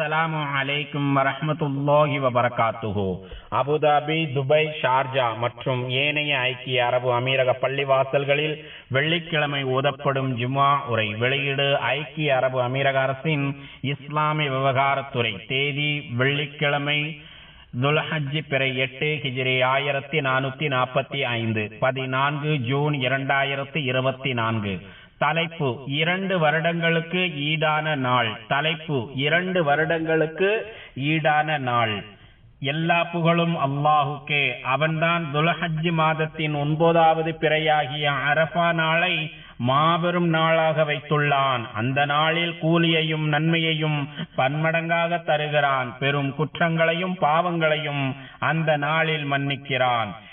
அஸ்ஸலாமு அலைக்கும் வரஹ்மத்துல்லாஹி வபரகாத்துஹு அபுதாபி துபை ஷார்ஜா மற்றும் ஏனைய ஐக்கிய அரபு அமீரக பள்ளிவாசல்களில் வெள்ளிக்கிழமை ஓதப்படும் ஜுமா உரை வெளியீடு ஐக்கிய அரபு அமீரக அரசின் இஸ்லாமிய விவகாரத்துறை தேதி வெள்ளிக்கிழமை துல்ஹஜ் பிறை எட்டு ஹிஜ்ரி ஆயிரத்தி நானூத்தி நாற்பத்தி ஐந்து பதினான்கு ஜூன் இரண்டாயிரத்தி இருபத்தி நான்கு தலைப்பு இரண்டு வருடங்களுக்கு ஈடான நாள். தலைப்பு இரண்டு வருடங்களுக்கு ஈடான நாள். எல்லா புகழும் அல்லாஹுக்கே. அவன்தான் துலஹஜ் மாதத்தின் ஒன்பதாவது பிறையாகிய அரஃபா நாளை மாபெரும் நாளாக வைத்துள்ளான். அந்த நாளில் கூலியையும் நன்மையையும் பன்மடங்காக தருகிறான். பெரும் குற்றங்களையும் பாவங்களையும் அந்த நாளில் மன்னிக்கிறான்.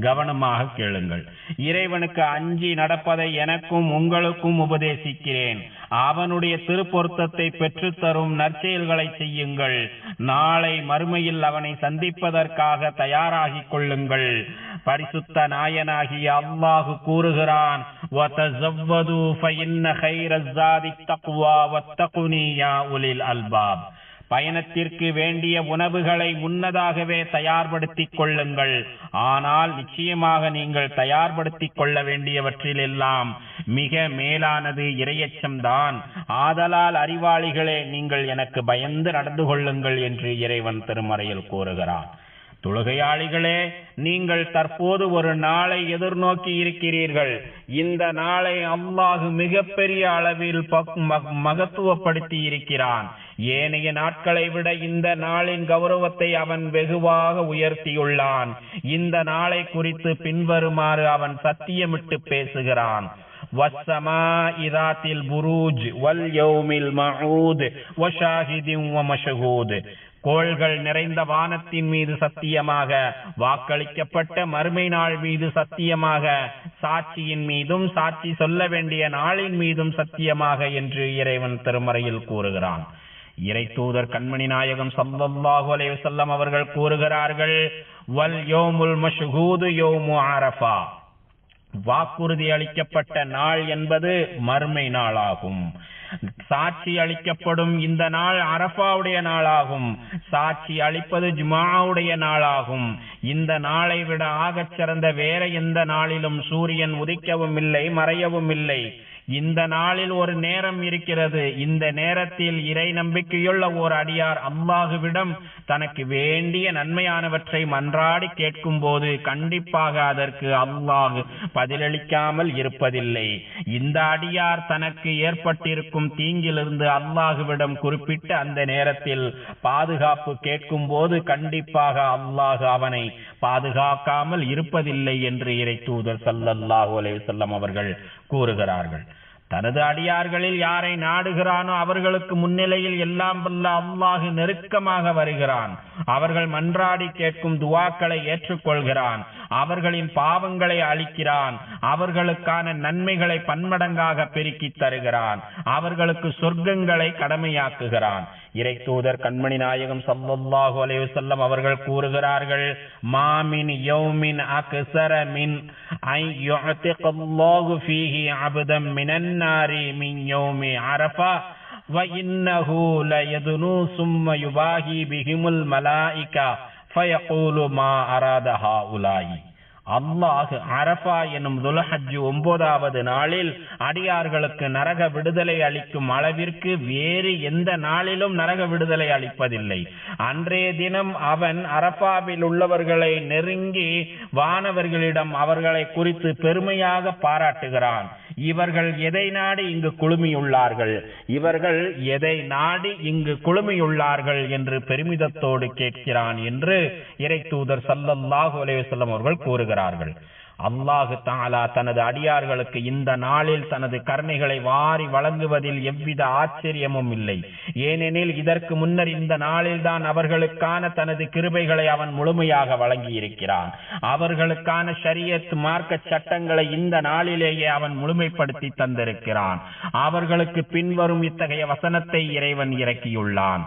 கவனமாக கேளுங்கள். இறைவனுக்கு அஞ்சி நடப்பதை எனக்கும் உங்களுக்கும் உபதேசிக்கிறேன். அவனுடைய திருப்பொருத்தத்தை பெற்றுத்தரும் நற்செயல்களை செய்யுங்கள். நாளை மறுமையில் அவனை சந்திப்பதற்காக தயாராகிக் கொள்ளுங்கள். பரிசுத்த நாயனாகி அல்லாஹு கூறுகிறான் அல்பாப். பயணத்திற்கு வேண்டிய உணவுகளை முன்னதாகவே தயார்படுத்திக் கொள்ளுங்கள். ஆனால் நிச்சயமாக நீங்கள் தயார்படுத்திக் கொள்ள வேண்டியவற்றில் எல்லாம் மிக மேலானது இறையச்சம்தான் ஆதலால் அறிவாளிகளே நீங்கள் எனக்கு பயந்து நடந்து கொள்ளுங்கள் என்று இறைவன் திருமறையில் கூறுகிறான். தொழுகையாளிகளே நீங்கள் தற்போது ஒரு நாளை எதிர்நோக்கி இருக்கிறீர்கள் இந்த நாளை அல்லாஹு மிகப்பெரிய அளவில் மகத்துவப்படுத்தி இருக்கிறான் ஏனைய நாட்களை விட இந்த நாளின் கௌரவத்தை அவன் வெகுவாக உயர்த்தியுள்ளான் இந்த நாளை குறித்து பின்வருமாறு அவன் சத்தியமிட்டு பேசுகிறான் والسماء ذات البروج واليوم الموعود وشاهد ومشهود கோள்கள் நிறைந்த வானத்தின் மீது சத்தியமாக வாக்களிக்கப்பட்ட மறுமை நாள் மீது சத்தியமாக சாட்சியின் மீதும் சாட்சி சொல்ல வேண்டிய நாளின் மீதும் சத்தியமாக என்று இறைவன் திருமறையில் கூறுகிறான். இறை தூதர் கண்மணி நாயகம் சல்லல்லாஹு அலைஹி வஸல்லம் அவர்கள் கூறுகிறார்கள் வல் யோமுல் மஷ்ஹூது யோமு அரஃபா. வாக்குறுதி அளிக்கப்பட்ட நாள் என்பது மறுமை நாளாகும். சாட்சி அளிக்கப்படும் இந்த நாள் அரபாவுடைய நாளாகும். சாட்சி அளிப்பது ஜுமாவுடைய நாளாகும். இந்த நாளை விட ஆகச் சிறந்த வேற எந்த நாளிலும் சூரியன் உதிக்கவும் இல்லை மறையவும் இல்லை. இந்த நாளில் ஒரு நேரம் இருக்கிறது. இந்த நேரத்தில் இறை நம்பிக்கையுள்ள ஓர் அடியார் அல்லாஹுவிடம் தனக்கு வேண்டிய நன்மையானவற்றை மன்றாடி கேட்கும் போது கண்டிப்பாக அதற்கு அல்லாஹ் பதிலளிக்காமல் இருப்பதில்லை. இந்த அடியார் தனக்கு ஏற்பட்டிருக்கும் தீங்கிலிருந்து அல்லாஹுவிடம் குறிப்பிட்ட அந்த நேரத்தில் பாதுகாப்பு கேட்கும் போது கண்டிப்பாக அல்லாஹ் அவனை பாதுகாக்காமல் இருப்பதில்லை என்று இறை தூதர் சல்லல்லாஹு அலைவசல்லம் அவர்கள் கூறுகிறார்கள். தனது அடியார்களில் யாரை நாடுகிறானோ அவர்களுக்கு முன்னிலையில் எல்லாம் வல்ல அல்லாஹு நெருக்கமாக வருகிறான். அவர்கள் மன்றாடி கேட்கும் துவாக்களை ஏற்றுக்கொள்கிறான். அவர்களின் பாவங்களை அளிக்கிறான் அவர்களுக்கான நன்மைகளை பன்மடங்காக பெருக்கி தருகிறான் அவர்களுக்கு சொர்க்கங்களை கடமையாக்குகிறான் இறை தூதர் கண்மணி நாயகம் சல்லல்லாஹு அலைஹி வஸல்லம் அவர்கள் கூறுகிறார்கள் மாமின் யௌமின் அக்ஸர மின் ஐ யுஅதிகல்லாஹு ஃபீஹி அபதம் மினன் நாரி மின் யௌமி அரஃபா وإنه ليدنو ثم يباهي بهم الملائكة அல்லாஹு அரபா எனும் துலஹஜ் ஒன்பதாவது நாளில் அடியார்களுக்கு நரக விடுதலை அளிக்கும் அளவிற்கு வேறு எந்த நாளிலும் நரக விடுதலை அளிப்பதில்லை. அன்றைய தினம் அவன் அரபாவில் உள்ளவர்களை நெருங்கி வானவர்களிடம் அவர்களை குறித்து பெருமையாக பாராட்டுகிறான். இவர்கள் எதை நாடி இங்கு குழுமியுள்ளார்கள்? இவர்கள் எதை நாடி இங்கு குழுமியுள்ளார்கள் என்று பெருமிதத்தோடு கேட்கிறான் என்று இறை தூதர் சல்லல்லாஹு அலைஹி அவர்கள் கூறுகிறார்கள். அல்லாஹு தாலா தனது அடியார்களுக்கு இந்த நாளில் தனது கருணைகளை வாரி வழங்குவதில் எவ்வித ஆச்சரியமும் இல்லை. ஏனெனில் இதற்கு முன்னர் இந்த நாளில்தான் அவர்களுக்கான தனது கிருபைகளை அவன் முழுமையாக வழங்கி இருக்கிறான் அவர்களுக்கான ஷரியத் மார்க்க சட்டங்களை இந்த நாளிலேயே அவன் முழுமைப்படுத்தி தந்திருக்கிறான். அவர்களுக்கு பின்வரும் இத்தகைய வசனத்தை இறைவன் இறக்கியுள்ளான்.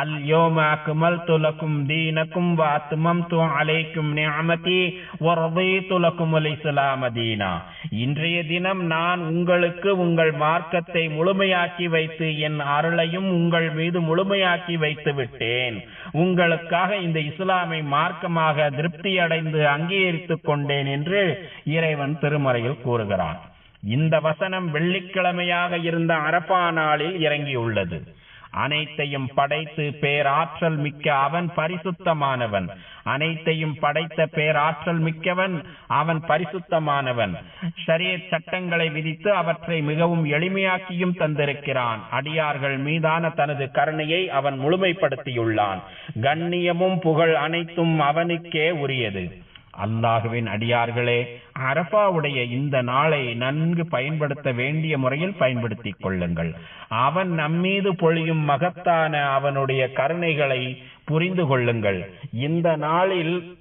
அல் யோம அக்மல்து துலக்கும் தீனக்கும் வ அத்மம்து அலைக்கும் நியாமதி வ துலக்கும் லக்கும் அல் இஸ்லாம இன்றைய தினம் நான் உங்களுக்கு உங்கள் மார்க்கத்தை முழுமையாக்கி வைத்து என் அருளையும் உங்கள் மீது முழுமையாக்கி வைத்து விட்டேன். உங்களுக்காக இந்த இஸ்லாமை மார்க்கமாக திருப்தி அடைந்து அங்கீகரித்துக் கொண்டேன் என்று இறைவன் திருமறையில் கூறுகிறான். இந்த வசனம் வெள்ளிக்கிழமையாக இருந்த அரப்பா நாளில் இறங்கியுள்ளது. அனைத்தையும் படைத்து பேராற்றல் மிக்க அவன் பரிசுத்தமானவன். அனைத்தையும் படைத்த பேராற்றல் மிக்கவன் அவன் பரிசுத்தமானவன். சரிய சட்டங்களை விதித்து அவற்றை மிகவும் எளிமையாக்கியும் தந்திருக்கிறான். அடியார்கள் மீதான தனது கருணையை அவன் முழுமைப்படுத்தியுள்ளான். கண்ணியமும் புகழ் அனைத்தும் அவனுக்கே உரியது. அல்லாஹுவின் அடியார்களே அரபாவுடைய இந்த நாளை நன்கு பயன்படுத்த வேண்டிய முறையில் பயன்படுத்திக் கொள்ளுங்கள். அவன் நம்மீது பொழியும் மகத்தான அவனுடைய கருணைகளை புரிந்து கொள்ளுங்கள். இந்த நாளில்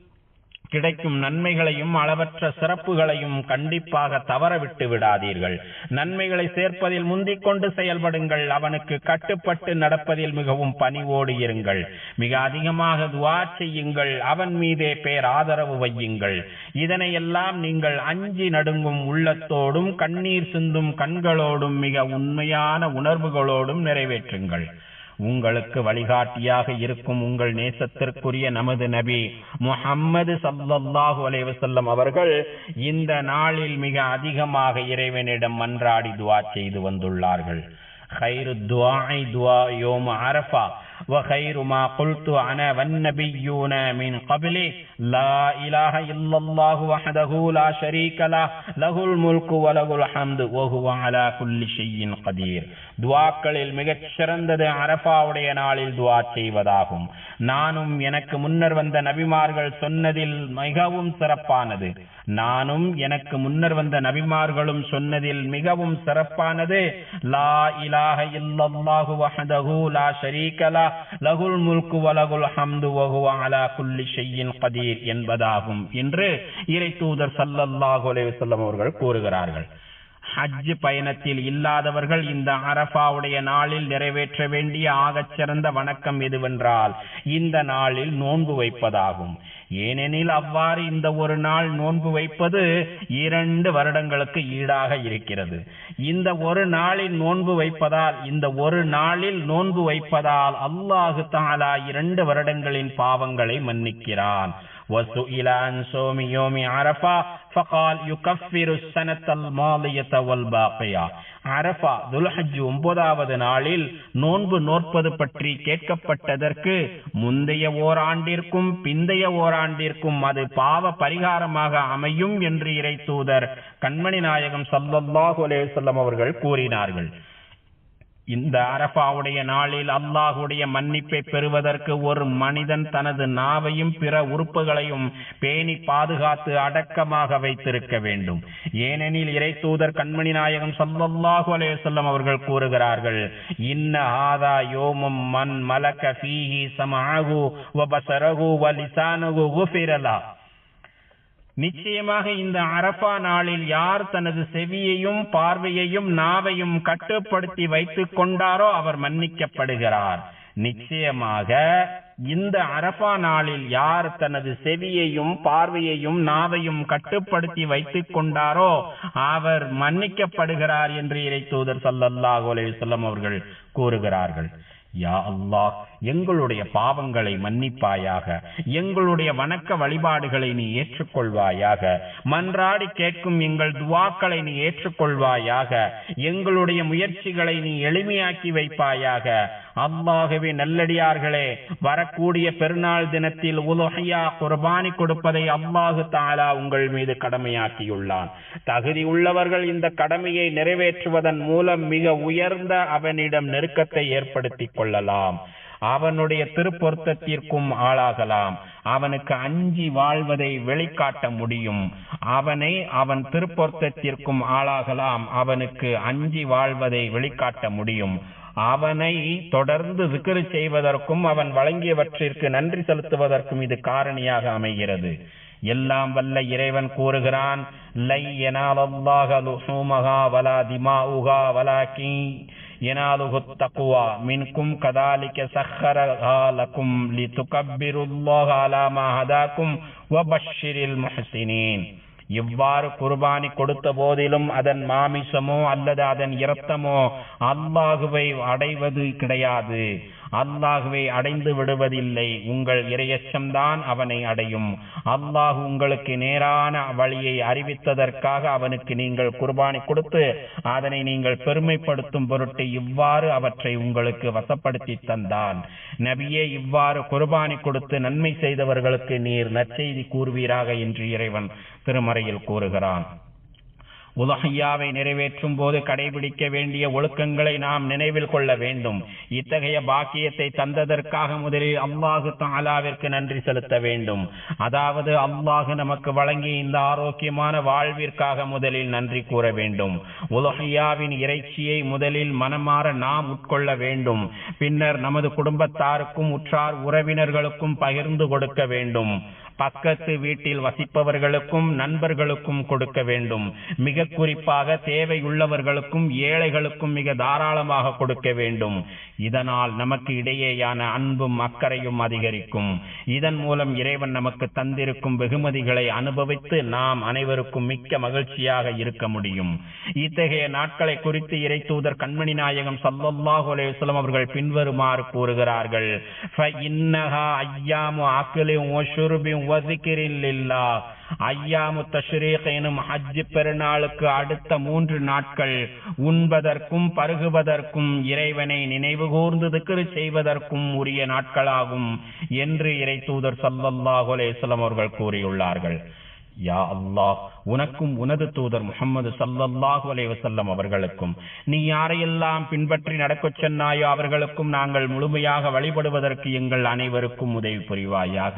கிடைக்கும் நன்மைகளையும் அளவற்ற சிறப்புகளையும் கண்டிப்பாக தவற விட்டு விடாதீர்கள். நன்மைகளை சேர்ப்பதில் முந்திக் கொண்டு செயல்படுங்கள். அவனுக்கு கட்டுப்பட்டு நடப்பதில் மிகவும் பணிவோடு இருங்கள். மிக அதிகமாக துவா செய்யுங்கள். அவன் மீதே பேர் ஆதரவு வையுங்கள். இதனையெல்லாம் நீங்கள் அஞ்சி நடுங்கும் உள்ளத்தோடும் கண்ணீர் சிந்தும் கண்களோடும் மிக உண்மையான உணர்வுகளோடும் நிறைவேற்றுங்கள். உங்களுக்கு வழிகாட்டியாக இருக்கும் உங்கள் நேசத்திற்குரிய நமது நபி முஹம்மது சல்லாஹு அலைவசல்லம் அவர்கள் இந்த நாளில் மிக அதிகமாக இறைவனிடம் மன்றாடி துவா செய்து வந்துள்ளார்கள். ஹைரு துவாய் துவா யோம் அரஃபா. وخير ما قلت أنا والنبيون من قبلي لا إله إلا الله وحده لا شريك له له الملك وله الحمد وهو على كل شيء قدير துவாக்களில் மிகச் சிறந்தது அரபாவுடைய நாளில் துவா செய்வதாகும் நானும் எனக்கு முன்னர் வந்த நபிமார்கள் சொன்னதில் மிகவும் சிறப்பானது நானும் எனக்கு முன்னர் வந்த நபிமார்களும் சொன்னதில் மிகவும் சிறப்பானது லா இலாஹ இல்லல்லாஹு வஹதஹு லா ஷரீக லா லகுல் முல்கு வலகுல் ஹம்து வஹுவ அலா குல்லி ஷையின் கதீர் என்பதாகும் என்று இறை தூதர் சல்லல்லாஹு அலைஹி வஸல்லம் அவர்கள் கூறுகிறார்கள். ஹஜ் பயணத்தில் இல்லாதவர்கள் இந்த அரபாவுடைய நாளில் நிறைவேற்ற வேண்டிய ஆகச்சிறந்த வணக்கம் எதுவென்றால் இந்த நாளில் நோன்பு வைப்பதாகும். ஏனெனில் அவ்வாறு இந்த ஒரு நாள் நோன்பு வைப்பது இரண்டு வருடங்களுக்கு ஈடாக இருக்கிறது. இந்த ஒரு நாளில் நோன்பு வைப்பதால் இந்த ஒரு நாளில் நோன்பு வைப்பதால் அல்லாஹு தாலா இரண்டு வருடங்களின் பாவங்களை மன்னிக்கிறான். وسئل عن صوم يوم عرفة فقال يكفر السنة الماضية والباقية அரபா துல்ஹஜ் ஒன்பதாவது நாளில் நோன்பு நோற்பது பற்றி கேட்கப்பட்டதற்கு முந்தைய ஓராண்டிற்கும் பிந்தைய ஓராண்டிற்கும் அது பாவ பரிகாரமாக அமையும் என்று இறை தூதர் கண்மணி நாயகம் சல்லல்லாஹு அலைஹி வஸல்லம் அவர்கள் கூறினார்கள் இந்த அரபாவுடைய நாளில் அல்லாஹுடைய மன்னிப்பை பெறுவதற்கு ஒரு மனிதன் தனது நாவையும் பிற உறுப்புகளையும் பேணி பாதுகாத்து அடக்கமாக வைத்திருக்க வேண்டும். ஏனெனில் இறை தூதர் கண்மணி நாயகம் சல்லாஹு அலைஹி அவர்கள் கூறுகிறார்கள் இன்ன ஆதா யோமும் மன் மலக ஃபீஹி சமஅஹு வ பஸரஹு வ குஃபிரலா. நிச்சயமாக இந்த அரபா நாளில் யார் தனது செவியையும் பார்வையையும் நாவையும் கட்டுப்படுத்தி வைத்துக் கொண்டாரோ அவர் மன்னிக்கப்படுகிறார். நிச்சயமாக இந்த அரபா நாளில் யார் தனது செவியையும் பார்வையையும் நாவையும் கட்டுப்படுத்தி வைத்துக் கொண்டாரோ அவர் மன்னிக்கப்படுகிறார் என்று இறை தூதர் சல்லல்லாஹு அலைஹி அவர்கள் கூறுகிறார்கள். யா அல்லாஹ் எங்களுடைய பாவங்களை மன்னிப்பாயாக எங்களுடைய வணக்க வழிபாடுகளை நீ ஏற்றுக்கொள்வாயாக மன்றாடி கேட்கும் எங்கள் துவாக்களை நீ ஏற்றுக்கொள்வாயாக எங்களுடைய முயற்சிகளை நீ எளிமையாக்கி வைப்பாயாக அல்லாகவே நல்லடியார்களே வரக்கூடிய பெருநாள் தினத்தில் உலகையா குர்பானி கொடுப்பதை அல்லாஹு தாலா உங்கள் மீது கடமையாக்கியுள்ளான். தகுதி உள்ளவர்கள் இந்த கடமையை நிறைவேற்றுவதன் மூலம் மிக உயர்ந்த அவனிடம் நெருக்கத்தை ஏற்படுத்திக் கொள்ளலாம். அவனுடைய திருப்பொருத்தத்திற்கும் ஆளாகலாம். அவனுக்கு அஞ்சி வாழ்வதை வெளிக்காட்ட முடியும். அவனை அவன் திருப்பொருத்தத்திற்கும் ஆளாகலாம். அவனுக்கு அஞ்சி வாழ்வதை வெளிக்காட்ட முடியும். அவனை தொடர்ந்து விக்கிரு செய்வதற்கும் அவன் வழங்கியவற்றிற்கு நன்றி செலுத்துவதற்கும் இது காரணியாக அமைகிறது. எல்லாம் வல்ல இறைவன் கூறுகிறான் லை எனாலல்லாக லுஹூமகா வலா திமாஉகா வலாக்கி எனாலுகு தக்குவா மின்கும் கதாலிக்க சஹரகா லக்கும் லி துகப்பிருல்லாஹ் அலாமா ஹதாக்கும் வபஷிரில் மஹசினேன். இவ்வாறு குர்பானி கொடுத்த போதிலும் அதன் மாமிசமோ அல்லது அதன் இரத்தமோ அல்லாஹுவை அடைவது கிடையாது. அல்லாஹுவை அடைந்து விடுவதில்லை. உங்கள் இரையச்சம்தான் அவனை அடையும். அல்லாஹ் உங்களுக்கு நேரான வழியை அறிவித்ததற்காக அவனுக்கு நீங்கள் குர்பானி கொடுத்து அதனை நீங்கள் பெருமைப்படுத்தும் பொருட்டு இவ்வாறு அவற்றை உங்களுக்கு வசப்படுத்தி தந்தான். நபியே இவ்வாறு குர்பானி கொடுத்து நன்மை செய்தவர்களுக்கு நீர் நற்செய்தி கூறுவீராக என்று இறைவன் திருமறையில் கூறுகிறான். உலகையாவை நிறைவேற்றும் போது கடைபிடிக்க வேண்டிய ஒழுக்கங்களை நாம் நினைவில் கொள்ள வேண்டும். இத்தகைய பாக்கியத்தை தந்ததற்காக முதலில் அல்லாஹு தாலாவிற்கு நன்றி செலுத்த வேண்டும். அதாவது அல்லாஹு நமக்கு வழங்கிய இந்த ஆரோக்கியமான வாழ்விற்காக முதலில் நன்றி கூற வேண்டும். உலகையாவின் இறைச்சியை முதலில் மனமாற நாம் உட்கொள்ள வேண்டும். பின்னர் நமது குடும்பத்தாருக்கும் உற்றார் உறவினர்களுக்கும் பகிர்ந்து கொடுக்க வேண்டும். பக்கத்து வீட்டில் வசிப்பவர்களுக்கும் நண்பர்களுக்கும் கொடுக்க வேண்டும். மிக குறிப்பாக தேவையுள்ளவர்களுக்கும் ஏழைகளுக்கும் மிக தாராளமாக கொடுக்க வேண்டும். இதனால் நமக்கு இடையேயான அன்பும் அக்கறையும் அதிகரிக்கும். இதன் மூலம் இறைவன் நமக்கு தந்திருக்கும் வெகுமதிகளை அனுபவித்து நாம் அனைவருக்கும் மிக்க மகிழ்ச்சியாக இருக்க முடியும். இத்தகைய நாட்களை குறித்து இறை தூதர் கண்மணி நாயகம் சல்லல்லாஹு அலைஹி அவர்கள் பின்வருமாறு கூறுகிறார்கள். ஐயாமு அக்கிலும் வசிக்கிரில்லா ஐயாமு தஷ்ரீக் எனும் ஹஜ் பெருநாளுக்கு அடுத்த மூன்று நாட்கள் உண்பதற்கும் பருகுவதற்கும் இறைவனை நினைவு கூர்ந்து திக்ரு செய்வதற்கும் உரிய நாட்களாகும் என்று இறை தூதர் சல்லல்லாஹு அலேஸ்லம் அவர்கள் கூறியுள்ளார்கள். யா அல்லாஹ் உனக்கும் உனது தூதர் முகமது சல்லல்லாஹு அலைவசல்லம் அவர்களுக்கும் நீ யாரையெல்லாம் பின்பற்றி நடக்கச் சொன்னாயோ அவர்களுக்கும் நாங்கள் முழுமையாக வழிபடுவதற்கு எங்கள் அனைவருக்கும் உதவி புரிவாயாக.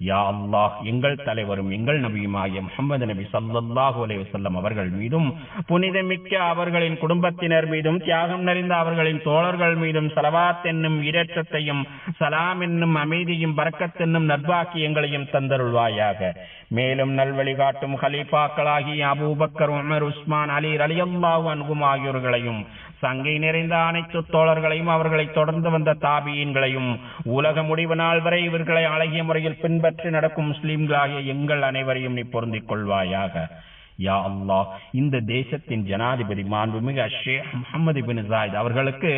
யா அல்லாஹ் எங்கள் தலைவரும் எங்கள் நபியுமாய முகமது நபி சல்லாஹூ அலைஹி வஸல்லம் அவர்கள் மீதும் புனிதமிக்க அவர்களின் குடும்பத்தினர் மீதும் தியாகம் நிறைந்த அவர்களின் தோழர்கள் மீதும் சலவாத் என்னும் இரேற்றத்தையும் சலாம் என்னும் அமைதியும் பரக்கத் என்னும் நற்பாக்கியங்களையும் தந்தருள்வாயாக. மேலும் நல்வழி காட்டும் ஹலீஃபாக்களாகிய Abu Bakr Umar Usman Ali ரலியல்லாஹு அன்பும் ஆகியோர்களையும் சங்கை நிறைந்த அனைத்து தோழர்களையும் அவர்களை தொடர்ந்து வந்த தாபியன்களையும் உலக முடிவு நாள் வரை இவர்களை அழகிய முறையில் பின்பற்றி நடக்கும் முஸ்லிம்களாகிய எங்கள் அனைவரையும் நீ பொருந்திக் கொள்வாயாக. யா அல்லாஹ். இந்த தேசத்தின் ஜனாதிபதி மாண்புமிகு ஷேக் முகமது பின் ஜாயித் அவர்களுக்கு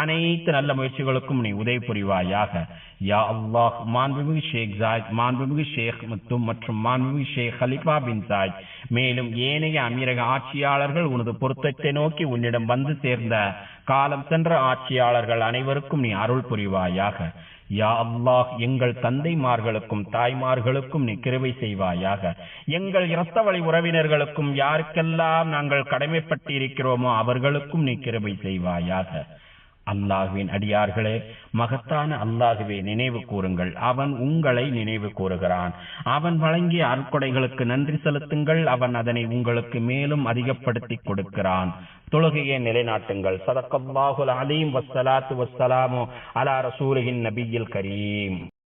அனைத்து நல்ல முயற்சிகளுக்கும் நீ உதவி புரிவாயாக யா அல்லாஹ் மாண்புமிகு ஷேக் ஜாயித் மாண்புமிகு ஷேக் முத்தும் மற்றும் மாண்புமிகு ஷேக் ஹலிஃபா பின் ஜாயித். மேலும் ஏனைய அமீரக ஆட்சியாளர்கள் உனது பொருத்தத்தை நோக்கி உன்னிடம் வந்து சேர்ந்த காலம் சென்ற ஆட்சியாளர்கள் அனைவருக்கும் நீ அருள் புரிவாயாக. யா அல்லாஹ் எங்கள் தந்தைமார்களுக்கும் தாய்மார்களுக்கும் நீ கிருவை செய்வாயாக. எங்கள் இரத்த வழி உறவினர்களுக்கும் யாருக்கெல்லாம் நாங்கள் கடமைப்பட்டு இருக்கிறோமோ அவர்களுக்கும் நீ கிருவை செய்வாயாக. அல்லாஹுவின் அடியார்களே மகத்தான அல்லாஹுவே நினைவு கூறுங்கள். அவன் உங்களை நினைவு கூறுகிறான். அவன் வழங்கிய அற்கொடைகளுக்கு நன்றி செலுத்துங்கள். அவன் அதனை உங்களுக்கு மேலும் அதிகப்படுத்தி கொடுக்கிறான். தொழுகையை நிலைநாட்டுங்கள். சதக்கல்லாஹுல் அலீம் வஸ்ஸலாத்து வஸ்ஸலாமு அலா ரசூலகின் நபியில் கரீம்.